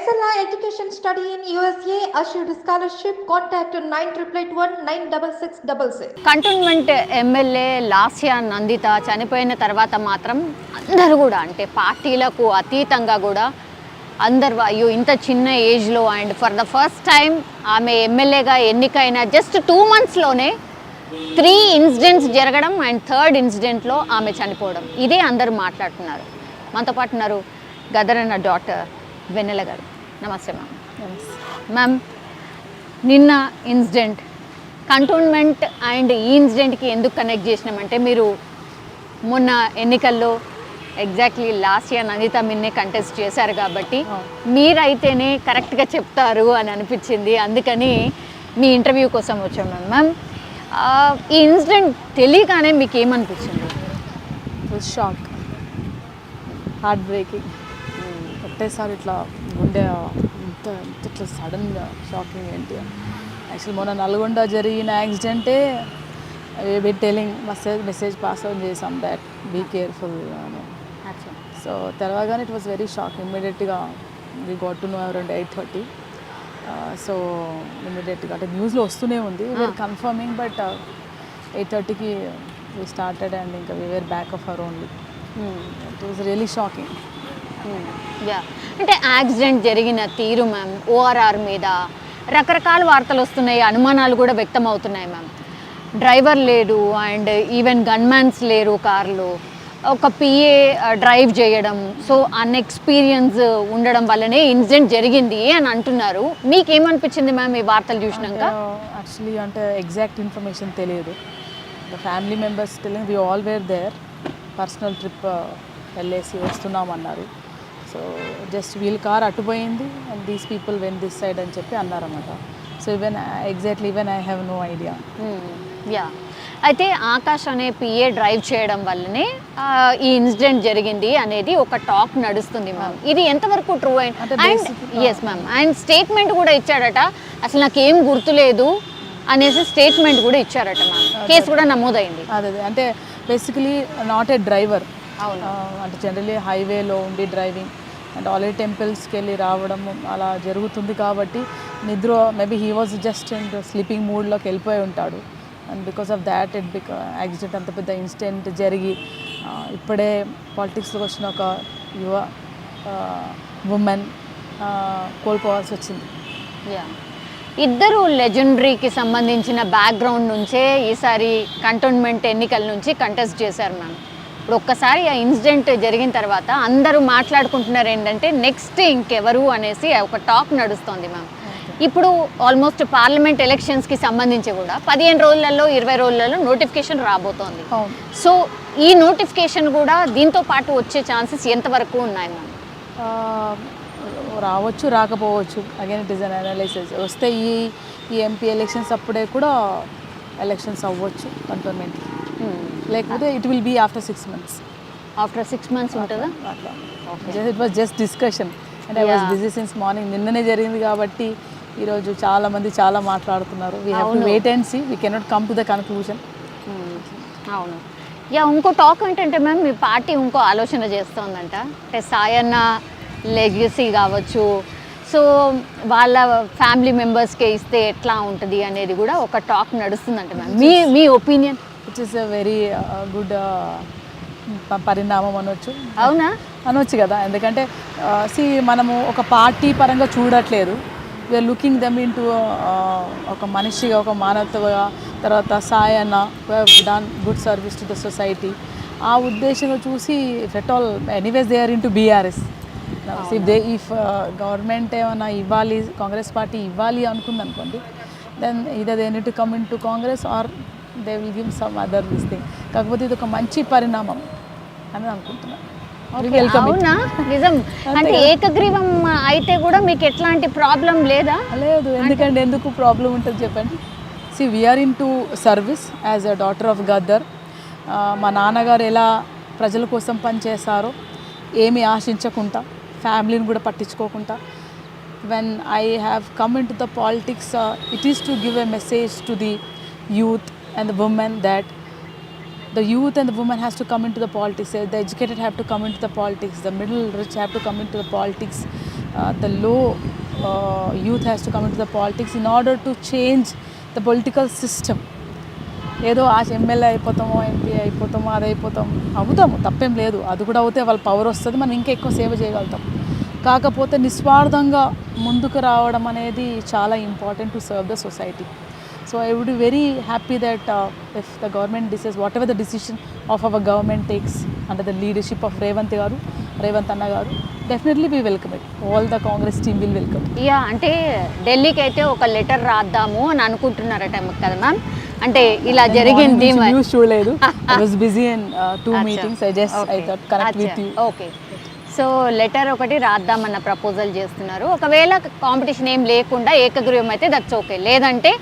Excella Education Study in USA assured scholarship. Contact 9881 96666. Cantonment MLA Lasya Nanditha చనిపోయిన తర్వాత మాత్రం అందరూ కూడా అంటే పార్టీలకు అతీతంగా కూడా అందరు అయ్యో ఇంత చిన్న ఏజ్లో and for the first time ఆమె ఎమ్మెల్యేగా ఎన్నికైన జస్ట్ టూ మంత్స్లోనే త్రీ ఇన్సిడెంట్స్ జరగడం అండ్ థర్డ్ ఇన్సిడెంట్లో ఆమె చనిపోవడం ఇదే అందరూ మాట్లాడుతున్నారు మనతో పాటు ఉన్నారు గదరన్న డాటర్ వెన్నెల గారు. నమస్తే మ్యామ్. మ్యామ్ నిన్న ఇన్సిడెంట్ కంటోన్మెంట్ అండ్ ఈ ఇన్సిడెంట్కి ఎందుకు కనెక్ట్ చేసినామంటే మీరు మొన్న ఎన్నికల్లో ఎగ్జాక్ట్లీ లాస్ట్ ఇయర్ నందిత మిన్నే కంటెస్ట్ చేశారు కాబట్టి మీరైతేనే కరెక్ట్గా చెప్తారు అని అనిపించింది. అందుకని మీ ఇంటర్వ్యూ కోసం వచ్చాం మ్యామ్. ఈ ఇన్సిడెంట్ తెలియగానే మీకు ఏమనిపించింది? షాక్ హార్ట్ బ్రేకింగ్ ఒకటేసారి ఇట్లా గుండె ఇంత ఇంత ఇట్లా సడన్గా షాకింగ్ ఏంటి? యాక్చువల్ మొన్న నల్గొండ జరిగిన యాక్సిడెంటే be telling message message pass on చేసాం దాట్ బీ కేర్ఫుల్ అని. సో తెలవగానే ఇట్ వాస్ వెరీ షాక్ ఇమ్మీడియట్గా we got to know around eight thirty so ఇమ్మీడియట్గా అంటే న్యూస్లో వస్తూనే ఉంది. వీఆర్ కన్ఫర్మింగ్ బట్ ఎయిట్ థర్టీకి వీ స్టార్టెడ్ అండ్ ఇంకా we were back of our only it was really shocking yeah అంటే యాక్సిడెంట్ జరిగిన తీరు మ్యామ్ ఓఆర్ఆర్ మీద రకరకాల వార్తలు వస్తున్నాయి అనుమానాలు కూడా వ్యక్తం అవుతున్నాయి మ్యామ్ డ్రైవర్ లేడు అండ్ ఈవెన్ గన్మ్యాన్స్ లేరు కార్లో. ఒక పిఏ డ్రైవ్ చేయడం సో అన్ఎక్స్పీరియన్స్ ఉండడం వల్లనే ఇన్సిడెంట్ జరిగింది అని అంటున్నారు. మీకేమనిపించింది మ్యామ్ ఈ వార్తలు చూసినాక? యాక్చువల్లీ అంటే ఎగ్జాక్ట్ ఇన్ఫర్మేషన్ తెలియదు. The family members telling we all were there personal trip వెళ్ళేసి వస్తున్నామన్నారు. So just wheel car అటుపోయింది and these people when this side అని చెప్పి అన్నారన్నమాట. So even exactly even I have no idea yeah అయితే ఆకాష్ అనే PA drive చేయడం వల్లనే ఈ incident జరిగింది అనేది ఒక టాక్ నడుస్తుంది మ్యామ్ ఇది ఎంతవరకు true and and yes ma'am ఆయన స్టేట్మెంట్ కూడా ఇచ్చాడట. అసలు నాకేం గుర్తులేదు అనేసి స్టేట్మెంట్ కూడా ఇచ్చారట మ్యామ్ కేసు కూడా నమోదైంది. అదే అంటే బేసికలీ నాట్ ఏ డ్రైవర్. అంటే జనరలీ హైవేలో ఉండి డ్రైవింగ్ అండ్ ఆల్రెడీ టెంపుల్స్కి వెళ్ళి రావడం అలా జరుగుతుంది కాబట్టి నిద్ర maybe he was just and sleeping మూడ్లోకి వెళ్ళిపోయి ఉంటాడు. And because of that it బిక accident అంత పెద్ద ఇన్సిడెంట్ జరిగి ఇప్పుడే పాలిటిక్స్లోకి వచ్చిన ఒక యువ ఉమెన్ కోల్పోవాల్సి వచ్చింది. యా ఇద్దరు లెజెండరీకి సంబంధించిన బ్యాక్గ్రౌండ్ నుంచే ఈసారి కంటోన్మెంట్ ఎన్నికల నుంచి కంటెస్ట్ చేశారు మ్యామ్ ఇప్పుడు ఒక్కసారి ఆ ఇన్సిడెంట్ జరిగిన తర్వాత అందరూ మాట్లాడుకుంటున్నారు ఏంటంటే నెక్స్ట్ ఇంకెవరు? అనేసి ఒక టాక్ నడుస్తోంది మ్యామ్. ఇప్పుడు ఆల్మోస్ట్ పార్లమెంట్ ఎలక్షన్స్కి సంబంధించి కూడా పదిహేను రోజులలో ఇరవై రోజులలో నోటిఫికేషన్ రాబోతోంది. సో ఈ నోటిఫికేషన్ కూడా దీంతో పాటు వచ్చే ఛాన్సెస్ ఎంతవరకు ఉన్నాయి మ్యామ్? రావచ్చు రాకపోవచ్చు. Again it is an analysis వస్తే ఈ ఈ ఎంపీ ఎలక్షన్స్ అప్పుడే కూడా ఎలక్షన్స్ అవ్వచ్చు కంటోన్మెంట్కి లేకపోతే it will be after six months after six months ఉంటుందా? It was just discussion and I Yeah. Busy since morning నిన్ననే జరిగింది కాబట్టి ఈరోజు చాలా మంది చాలా మాట్లాడుతున్నారు. We have to. Wait and see we cannot come to the conclusion. అవును. యా ఇంకో టాక్ ఏంటంటే మ్యామ్ మీ పార్టీ ఇంకో ఆలోచన చేస్తోందంట. అంటే సాయన్న లెగసీ కావచ్చు. సో వాళ్ళ ఫ్యామిలీ మెంబర్స్కే ఇస్తే ఎట్లా ఉంటుంది అనేది కూడా ఒక టాక్ నడుస్తుందంట మ్యామ్ మీ మీ opinion which is very good పరిణామం అనొచ్చు. అవునా? అనొచ్చు కదా. ఎందుకంటే సి మనము ఒక పార్టీ పరంగా చూడట్లేదు. వీఆర్ లుకింగ్ దమ్ ఇంటూ ఒక మనిషిగా ఒక మానవతగా తర్వాత Sayanna done good service to the society ఆ ఉద్దేశంగా చూసి at all anyways they are into BRS if they if government ఏమైనా ఇవ్వాలి కాంగ్రెస్ పార్టీ ఇవ్వాలి అనుకుంది అనుకోండి దెన్ ఇదే they need come in to Congress or they will give some other this thing కాకపోతే ఇది ఒక మంచి పరిణామం అని అనుకుంటున్నాను అవునా? నిజం. అంటే ఏకగ్రీవం అయితే కూడా మీకు ఎట్లాంటి ప్రాబ్లం లేదా? లేదు ఎందుకంటే ఎందుకు ప్రాబ్లం ఉంటుంది చెప్పండి? See we're in to service as a daughter of Gaddar మా నాన్నగారు ఎలా ప్రజల కోసం పనిచేశారో ఏమి ఆశించకుండా ఫ్యామిలీని కూడా పట్టించుకోకుండా when I have come in to the politics it is to give a message to the youth and the women that the youth and the women has to come into the politics. The educated have to come into the politics. The middle rich have to come into the politics. uh, the low uh, youth has to come into the politics in order to change the political system. ఏదో ఆశ MLA అయిపోతామో MP అయిపోతామో అది అయిపోతాము అవుతాము తప్పేం లేదు అది కూడా అవుతే వాళ్ళ పవర్ వస్తుంది మనం ఇంకా ఎక్కువ సేవ చేయగలుగుతాం కాకపోతే నిస్వార్థంగా ముందుకు రావడం అనేది చాలా important to serve the society so I would very happy that if the government decides whatever the decision of our government takes under the leadership of Revanth garu Revanth Anna garu definitely we welcome it all the Congress team will welcome yeah అంటే ఢిల్లీకి అయితే ఒక letter రాద్దాము అని అనుకుంటున్నారట కదా ma'am అంటే ఇలా జరిగింది. News చూడలేదు. I was busy in two. Meetings I just I thought connect with you okay so letter ఒకటి రాద్దామన్న ప్రపోజల్ చేస్తున్నారు. ఒకవేళ కాంపిటీషన్ ఏం లేకుండా ఏకగ్రీవం అయితే దట్స్ ఓకే లేదంటే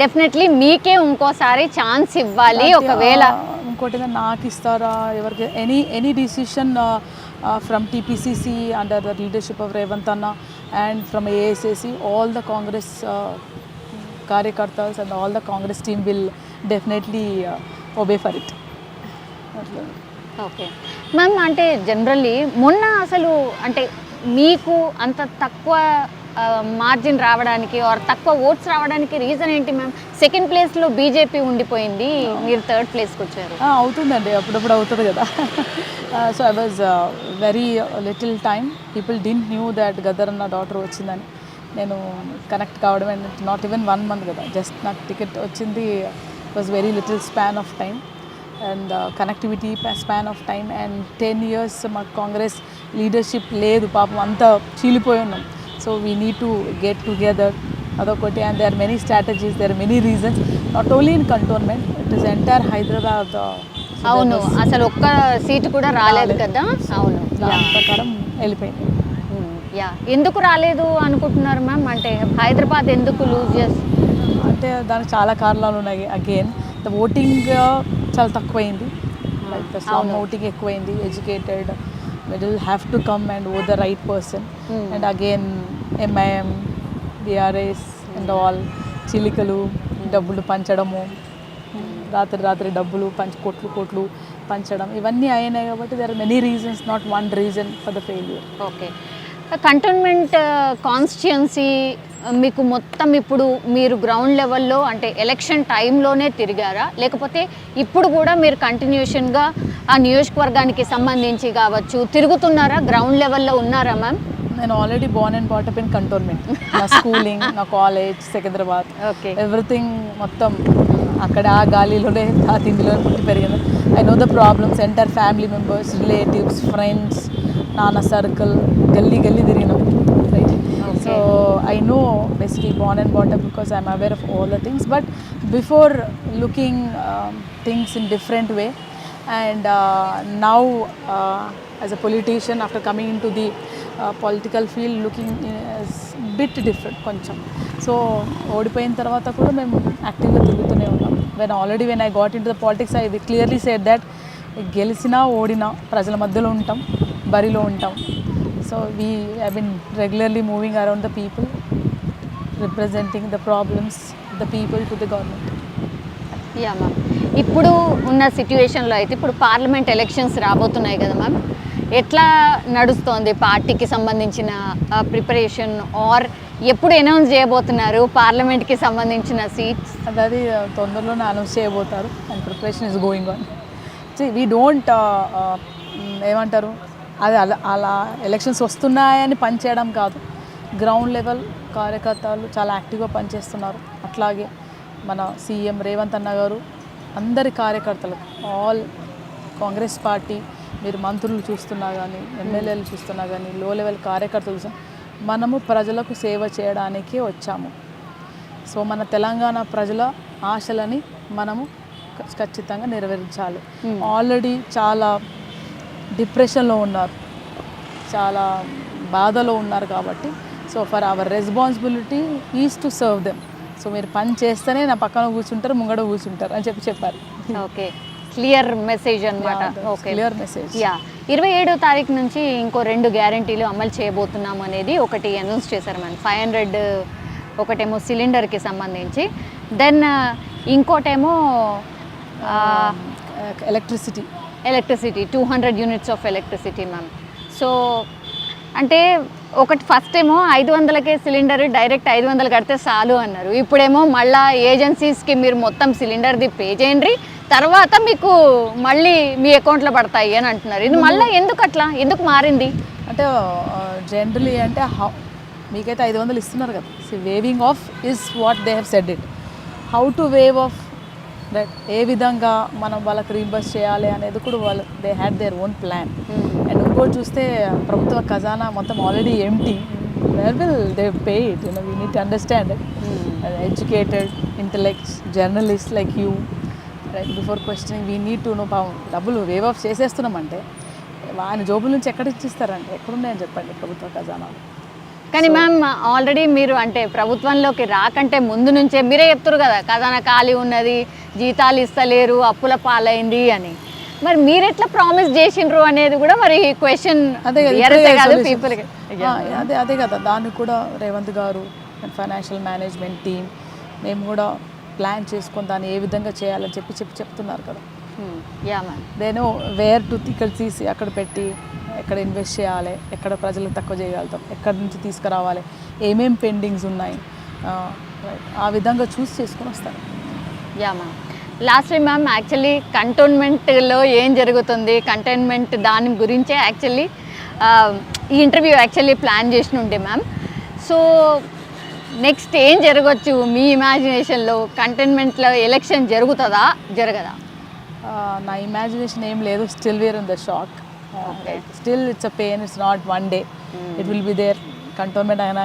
డెఫినెట్లీ మీకే ఇంకోసారి ఛాన్స్ ఇవ్వాలి. ఒకవేళ ఇంకోటి నాకు ఇస్తారా? ఎవరికి any any decision from TPCC under the leadership of Revanth Anna and from AICC all the Congress కార్యకర్తస్ and all the Congress team will definitely obey for it okay ma'am అంటే generally మొన్న అసలు అంటే మీకు అంత తక్కువ మార్జిన్ రావడానికి are తక్కువ oats రావడానికి రీజన్ ఏంటి మ్యామ్ సెకండ్ ప్లేస్లో బీజేపీ ఉండిపోయింది. మీరు థర్డ్ ప్లేస్కి వచ్చారు. అవుతుందండి. అప్పుడప్పుడు అవుతుంది కదా. So I was very little time people didn't knew that Gaddar Anna daughter వచ్చిందని. నేను కనెక్ట్ కావడం and not even one month కదా. జస్ట్ నాకు టికెట్ వచ్చింది was very little span of time and connectivity span of time and ten years మాకు Congress leadership లేదు. పాపం అంతా చీలిపోయి ఉన్నాం. So we need to get together అదొకటి. And there many strategies there many reasons not only in cantonment it is entire Hyderabad అవును. అసలు ఒక్క సీటు కూడా రాలేదు. కదా? అవును. దాని ప్రకారం వెళ్ళిపోయింది. యా. ఎందుకు రాలేదు అనుకుంటున్నారు మ్యామ్? అంటే హైదరాబాద్ ఎందుకు లూజ్ చేసి? అంటే దానికి చాలా కారణాలు ఉన్నాయి. అగైన్ ద ఓటింగ్ చాలా తక్కువైంది. లైక్ ద స్లామ్ ఓటింగ్ ఎక్కువైంది. Educated middle have to come and oh the right person. And again MIM BRS and all చిలికలు డబ్బులు పంచడము. రాత్రి రాత్రి డబ్బులు పంచ కోట్లు కోట్లు పంచడం. ఇవన్నీ అయినాయి కాబట్టి there are many reasons not one reason for the failure okay cantonment constituency మీకు మొత్తం ఇప్పుడు మీరు గ్రౌండ్ లెవెల్లో అంటే ఎలక్షన్ టైంలోనే తిరిగారా? లేకపోతే ఇప్పుడు కూడా మీరు కంటిన్యూషన్గా ఆ నియోజకవర్గానికి సంబంధించి కావచ్చు తిరుగుతున్నారా? గ్రౌండ్ లెవెల్లో ఉన్నారా మ్యామ్ నేను already born and brought up in cantonment నా స్కూలింగ్ నా కాలేజ్ సికింద్రాబాద్ ఓకే ఎవ్రీథింగ్ మొత్తం అక్కడ ఆ గాలిలోనే ఆ తిండిలో పుట్టి పెరిగింది. I know the problems entire family members relatives friends నాన్న సర్కిల్ గల్లీ గల్లీ తిరిగినాం. Right. So I know basically born and brought up because I'm aware of all the things but before looking things in different way and uh, now uh, as a politician after coming into the uh, political field looking is bit different కొంచెం. So ఓడిపోయిన తర్వాత కూడా మేము యాక్టివ్గా తిరుగుతూనే ఉన్నాం. When already when I got in to the politics I clearly said that గెలిచినా ఓడినా ప్రజల మధ్యలో ఉంటాం బరిలో ఉంటాం. So we I been regularly moving around the people representing the problems the people to the government yeah ma'am ఇప్పుడు ఉన్న సిచ్యువేషన్లో అయితే ఇప్పుడు పార్లమెంట్ ఎలక్షన్స్ రాబోతున్నాయి కదా మ్యామ్ ఎట్లా నడుస్తోంది పార్టీకి సంబంధించిన ప్రిపరేషన్ ఆర్ ఎప్పుడు అనౌన్స్ చేయబోతున్నారు? పార్లమెంట్కి సంబంధించిన సీట్స్ అది అది తొందరలోనే announce చేయబోతారు. And preparation is going on we don't ఏమంటారు? అది అలా అలా ఎలక్షన్స్ వస్తున్నాయని పనిచేయడం కాదు. గ్రౌండ్ లెవెల్ కార్యకర్తలు చాలా యాక్టివ్గా పనిచేస్తున్నారు. అట్లాగే మన సీఎం రేవంత్ అన్న గారు అందరి కార్యకర్తలకు ఆల్ కాంగ్రెస్ పార్టీ మీరు మంత్రులు చూస్తున్నా కానీ ఎమ్మెల్యేలు చూస్తున్నా కానీ లో లెవెల్ కార్యకర్తలు మనము ప్రజలకు సేవ చేయడానికే వచ్చాము. సో మన తెలంగాణ ప్రజల ఆశలని మనము ఖచ్చితంగా నెరవేర్చాలి. ఆల్రెడీ చాలా డిప్రెషన్లో ఉన్నారు. చాలా బాధలో ఉన్నారు కాబట్టి so for our responsibility is to serve them. So మీరు పని చేస్తేనే నా పక్కన కూర్చుంటారు ముంగడ కూర్చుంటారు అని చెప్పి చెప్పారు. ఓకే. క్లియర్ మెసేజ్ అనమాట ఓకే క్లియర్ మెసేజ్ యా ఇరవై ఏడో తారీఖు నుంచి ఇంకో రెండు గ్యారంటీలు అమలు చేయబోతున్నాం అనేది ఒకటి అనౌన్స్ చేశారు మనం ఫైవ్ హండ్రెడ్ ఒకటేమో సిలిండర్కి సంబంధించి. దెన్ ఇంకోటేమో electricity electricity two hundred units of electricity ma'am so అంటే ఒకటి ఫస్ట్ ఏమో ఐదు వందలకే సిలిండర్ డైరెక్ట్ ఐదు వందలు కడితే చాలు అన్నారు. ఇప్పుడేమో మళ్ళా ఏజెన్సీస్కి మీరు మొత్తం సిలిండర్ది పే చేయండి. తర్వాత మీకు మళ్ళీ మీ అకౌంట్లో పడతాయి అని అంటున్నారు. ఇది మళ్ళీ ఎందుకు అట్లా? ఎందుకు మారింది? అంటే జనరలీ అంటే హౌ మీకైతే ఐదు వందలు ఇస్తున్నారు కదా. See waving off is what they have said it how to wave off right ఏ విధంగా మనం వాళ్ళకి రీంబర్స్ చేయాలి అనేది కూడా వాళ్ళు they had their own plan ఇంకోటి చూస్తే ప్రభుత్వ ఖజానా మొత్తం already empty where will they pay it you know we need understand educated intellects journalist like you right before questioning we need to know పాపం డబ్బులు వేవ్ ఆఫ్ చేసేస్తున్నామంటే ఆయన జోబుల నుంచి ఎక్కడ ఇచ్చిస్తారంటే ఎక్కడున్నాయని చెప్పండి ప్రభుత్వ ఖజానాలు. కానీ మ్యామ్ ఆల్రెడీ మీరు అంటే ప్రభుత్వంలోకి రాకంటే ముందు నుంచే మీరే చెప్తారు కదా ఖజానా ఖాళీ ఉన్నది జీతాలు ఇస్తలేరు అప్పుల పాలైంది అని. మరి మీరు ఎట్లా ప్రామిస్ చేసిండ్రు అనేది కూడా మరి క్వశ్చన్ అదే కదా. పీపుల్ అదే అదే కదా దానికి కూడా రేవంత్ గారు ఫైనాన్షియల్ మేనేజ్మెంట్ టీం మేము కూడా ప్లాన్ చేసుకొని దాన్ని ఏ విధంగా చేయాలని చెప్పి చెప్పి చెప్తున్నారు కదా. యా మ్యామ్ దేనో వేర్ టు ఇక్కడ తీసి అక్కడ పెట్టి ఎక్కడ ఇన్వెస్ట్ చేయాలి ఎక్కడ ప్రజలకు తక్కువ చేయగలుగుతాం ఎక్కడి నుంచి తీసుకురావాలి ఏమేం పెండింగ్స్ ఉన్నాయి. ఆ విధంగా చూస్ చేసుకొని వస్తారు. Yeah ma'am last time ma'am actually కంటోన్మెంట్లో ఏం జరుగుతుంది? కంటైన్మెంట్ దాని గురించే యాక్చువల్లీ ఈ ఇంటర్వ్యూ యాక్చువల్లీ ప్లాన్ చేసి ఉండే మ్యామ్ సో నెక్స్ట్ ఏం జరగచ్చు? మీ ఇమాజినేషన్లో కంటైన్మెంట్లో ఎలక్షన్ జరుగుతుందా? జరగదా? నా ఇమాజినేషన్ ఏం లేదు. Still were in the shock still it's a pain it's not one day it will be there cantonment అయినా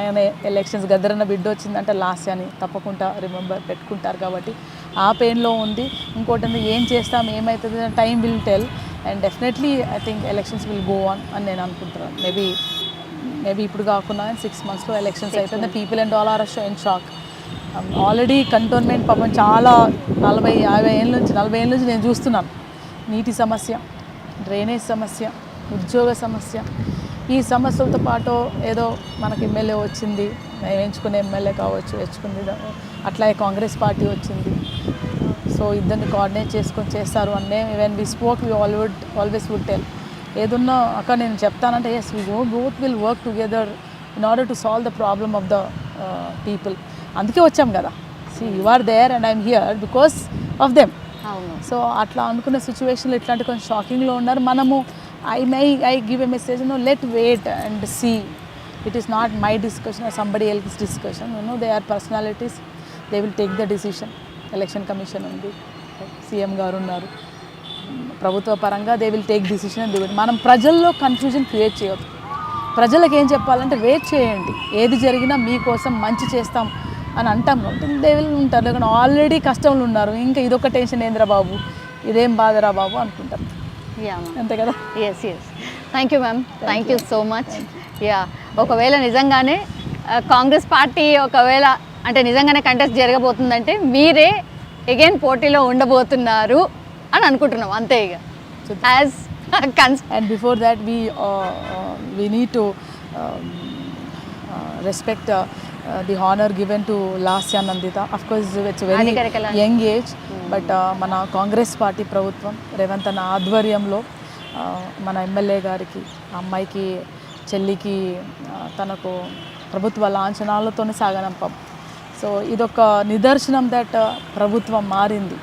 ఎలక్షన్స్ గద్దరన్న బిడ్డ వచ్చిందంటే లాస్ట్ అని. తప్పకుండా రిమెంబర్ పెట్టుకుంటారు కాబట్టి. ఆ పెయిన్లో ఉంది. ఇంకోటి ఏం చేస్తాం ఏమవుతుంది time will tell and definitely I think elections will go on అని నేను అనుకుంటున్నాను. మేబీ మేబీ ఇప్పుడు కాకుండా సిక్స్ మంత్స్లో ఎలక్షన్స్ అవుతుంది people and all are show in shock already cantonment పాపం చాలా నలభై యాభై ఏళ్ళ నుంచి నలభై ఏళ్ళ నుంచి నేను చూస్తున్నాను. నీటి సమస్య డ్రైనేజ్ సమస్య ఉద్యోగ సమస్య. ఈ సమస్యలతో పాటు ఏదో మనకి ఎమ్మెల్యే వచ్చింది మేము ఎంచుకునే ఎమ్మెల్యే కావచ్చు ఎంచుకుంది అట్లాగే కాంగ్రెస్ పార్టీ వచ్చింది. సో ఇద్దరిని కోఆర్డినేట్ చేసుకొని చేస్తారు. అనే when we spoke we all would always would tell ఏదున్నా అక్కడ నేను చెప్తానంటే yes we both will work together in order to solve the problem of the people అందుకే వచ్చాం కదా. See you are there and I'm here because of them so అట్లా అనుకున్న సిచ్యువేషన్లో ఇట్లాంటి కొంచెం షాకింగ్లో ఉన్నారు. మనము I my I give a message no let wait and see it is not my discussion somebody else discussion no they are personalities they will take the decision election commission ఉంది. CM గారు ఉన్నారు. ప్రభుత్వ పరంగా they will take decision మనం ప్రజల్లో confusion create చేయొద్దు. ప్రజలకు ఏం చెప్పాలంటే వెయిట్ చేయండి. ఏది జరిగినా మీకోసం మంచి చేస్తాం అని అంటాం. కాబట్టి దే విల్ ఉంటారు. లేకుంటే ఆల్రెడీ కష్టంలో ఉన్నారు. ఇంకా ఇదొక టెన్షన్ ఏందిరా బాబు? ఇదేం బాధరా బాబు అనుకుంటారు. అంతే కదా? Yes yes thank you ma'am thank you so much yeah ఒకవేళ నిజంగానే ఆ, కాంగ్రెస్ పార్టీ ఒకవేళ అంటే నిజంగానే కంటెస్ట్ జరగబోతుందంటే మీరే ఎగైన్ పోటీలో ఉండబోతున్నారు అని అనుకుంటున్నాం అంతే ఇక. As and before that we we need to respect the honour given to last yeah Nandita of course it's very young age but మన కాంగ్రెస్ పార్టీ ప్రభుత్వం రేవంత్ అన్న ఆధ్వర్యంలో uh, మన ఎమ్మెల్యే గారికి అమ్మాయికి చెల్లికి uh, తనకు ప్రభుత్వ లాంఛనాలతోనే సాగనంపం. సో ఇదొక నిదర్శనం దట్ ప్రభుత్వం మారింది.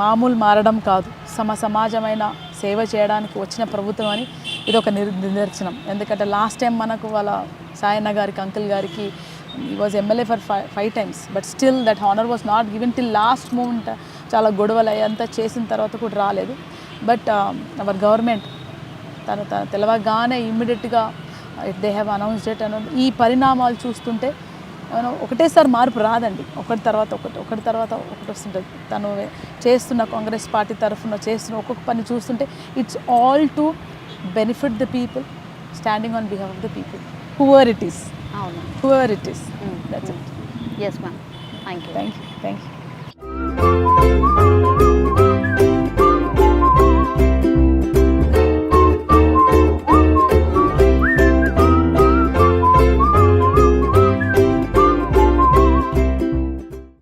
మామూలు మారడం కాదు. సమ సమాజమైన సేవ చేయడానికి వచ్చిన ప్రభుత్వం అని ఇది ఒక నిర్ నిదర్శనం. ఎందుకంటే లాస్ట్ టైం మనకు వాళ్ళ సాయన్న గారికి అంకుల్ గారికి he was MLA for five five times but still that honour was not given till last moment చాలా గొడవలు అయ్యంతా చేసిన తర్వాత కూడా రాలేదు. బట్ అవర్ గవర్నమెంట్ తన తెలవగానే ఇమ్మీడియట్గా it they have announced it అని ఈ పరిణామాలు చూస్తుంటే ఒకటేసారి మార్పు రాదండి. ఒకటి తర్వాత ఒకటి ఒకటి తర్వాత ఒకటి వస్తుంటుంది. తను చేస్తున్న కాంగ్రెస్ పార్టీ తరఫున చేస్తున్న ఒక్కొక్క పని చూస్తుంటే it's all to benefit the people standing on behalf of the people whoever it is అవును. Whoever it is that's it yes ma'am thank you thank you thank you